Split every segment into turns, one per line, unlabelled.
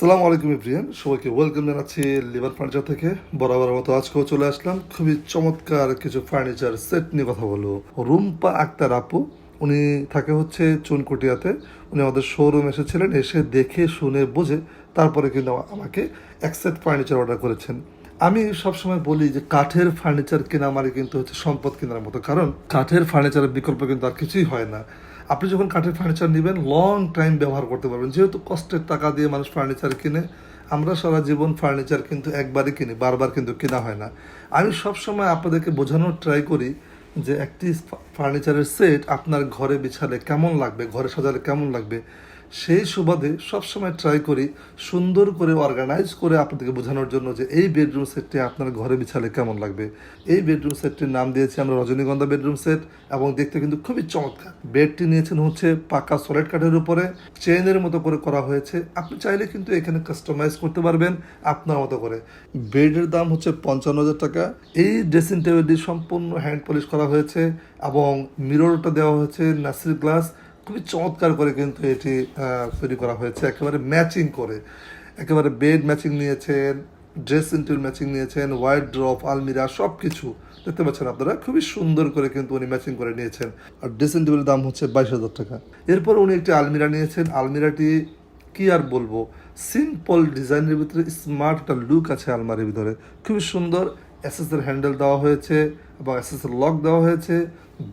আসসালামু আলাইকুম প্রিয়ান সবাইকে ওয়েলকাম জানাচ্ছি লিভার ফার্নিচার থেকে। বরাবর মতো আজকেও চলে আসলাম। খুবই চমৎকার কিছু ফার্নিচার সেট নিয়ে কথা বলব। রুম্পা আক্তার আপু, উনি থাকে হচ্ছে চুনকুটিয়াতে। উনি আমাদের শোরুম এসেছিলেন, এসে দেখে, শুনে, বুঝে তারপরে কিন্তু আমাকে এক সেট ফার্নিচার অর্ডার করেছেন। আমি সবসময় বলি যে কাঠের ফার্নিচার কেনা মানে কিন্তু হচ্ছে সম্পদ কেনার মতো। কারণ কাঠের ফার্নিচারের বিকল্প কিন্তু আর কিছুই হয় না। আপনি যখন কাঠের ফার্নিচার নেবেন লং টাইম ব্যবহার করতে পারবেন। যেহেতু কষ্টের টাকা দিয়ে মানুষ ফার্নিচার কিনে, আমরা সারা জীবন ফার্নিচার কিন্তু একবারই কিনি, বারবার কিন্তু কেনা হয় না। আমি সবসময় আপনাদেরকে বোঝানোর ট্রাই করি যে একটি ফার্নিচারের সেট আপনার ঘরে বিছালে কেমন লাগবে, ঘরে সাজালে কেমন লাগবে। সেই সুবাদে সবসময় ট্রাই করি, সুন্দর করে অর্গানাইজ করে আপনাদেরকে বোঝানোর জন্য যে এই বেডরুম সেটটি আপনার ঘরে বিছালে কেমন লাগবে। এই বেডরুম সেটটির নাম দিয়েছি আমরা রজনীগন্ধা বেডরুম সেট এবং দেখতে কিন্তু খুবই চমৎকার। বেডটি নিয়েছেন হচ্ছে পাকা সলিড কাঠের উপরে। চেইনের মতো করে করা হয়েছে। আপনি চাইলে কিন্তু এখানে কাস্টমাইজ করতে পারবেন আপনার মতো করে। বেডের দাম হচ্ছে পঞ্চান্ন হাজার টাকা। এই ড্রেসিং টেবিলটি সম্পূর্ণ হ্যান্ড পলিশ করা হয়েছে এবং মিররটা দেওয়া হয়েছে নাসির গ্লাস। খুবই চমৎকার করে কিন্তু এটি তৈরি করা হয়েছে। একেবারে ম্যাচিং করে। একেবারে বেড ম্যাচিং নিয়েছেন ড্রেসিং টেবিল ম্যাচিং নিয়েছেন হোয়াইট ড্রপ আলমিরা সব কিছু দেখতে পাচ্ছেন আপনারা, খুবই সুন্দর করে কিন্তু উনি ম্যাচিং করে নিয়েছেন। আর ড্রেসিং টেবিলের দাম হচ্ছে বাইশ হাজার টাকা। এরপর উনি একটি আলমিরা নিয়েছেন। আলমিরাটি কি আর বলব? সিম্পল ডিজাইনের ভিতরে স্মার্ট একটা লুক আছে আলমারির ভিতরে। খুবই সুন্দর। এসএসের হ্যান্ডেল দেওয়া হয়েছে এবং এসএসের লক দেওয়া হয়েছে।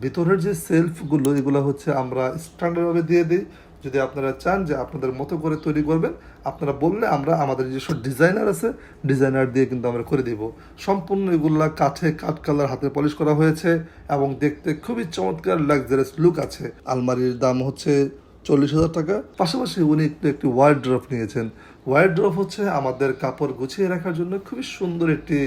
ভিতরের যে সেলফগুলো, এগুলো হচ্ছে আমরা স্ট্যান্ডার্ডভাবে দিয়ে দিই। যদি আপনারা চান যে আপনাদের মতো করে তৈরি করবেন, আপনারা বললে আমরা আমাদের যেসব ডিজাইনার আছে, ডিজাইনার দিয়ে কিন্তু আমরা করে দিব। সম্পূর্ণ এগুলা কাঠে কাঠ কালার হাতে পলিশ করা হয়েছে এবং দেখতে খুবই চমৎকার লাক্সারিয়াস লুক আছে। আলমারির দাম হচ্ছে চল্লিশ হাজার টাকা। পাশাপাশি উনি একটু একটি ওয়াইড ড্রপ নিয়েছেন। ওয়াইড ড্রপ হচ্ছে আমাদের কাপড় গুছিয়ে রাখার জন্য খুবই সুন্দর একটি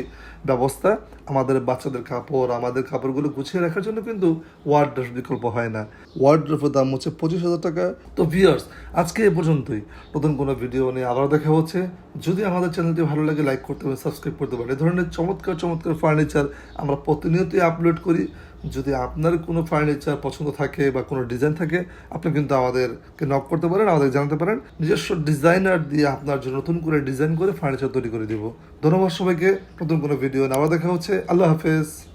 ব্যবস্থা। আমাদের বাচ্চাদের কাপড়, আমাদের কাপড়গুলো গুছিয়ে রাখার জন্য কিন্তু ওয়ার্ড ড্রপ বিকল্প হয় না। ওয়ার্ড ড্রপের দাম হচ্ছে পঁচিশ হাজার টাকা। তো ভিয়ার্স আজকে এ পর্যন্তই। নতুন কোনো ভিডিও নিয়ে আবার দেখা হচ্ছে। যদি আমাদের চ্যানেলটি ভালো লাগে লাইক করতে পারেন সাবস্ক্রাইব করতে পারেন। এ ধরনের চমৎকার চমৎকার ফার্নিচার আমরা প্রতিনিয়তই আপলোড করি। যদি আপনার কোনো ফার্নিচার পছন্দ থাকে বা কোনো ডিজাইন থাকে, আপনি কিন্তু আমাদেরকে নক করতে পারেন, আমাদের জানাতে পারেন। নিজস্ব ডিজাইনার দিয়ে আপনার জন্য নতুন করে ডিজাইন করে ফার্নিচার তৈরি করে দিব। ধন্যবাদ সবাইকে। নতুন কোনো ভিডিও নেওয়া দেখা হচ্ছে। আল্লাহ হাফেজ।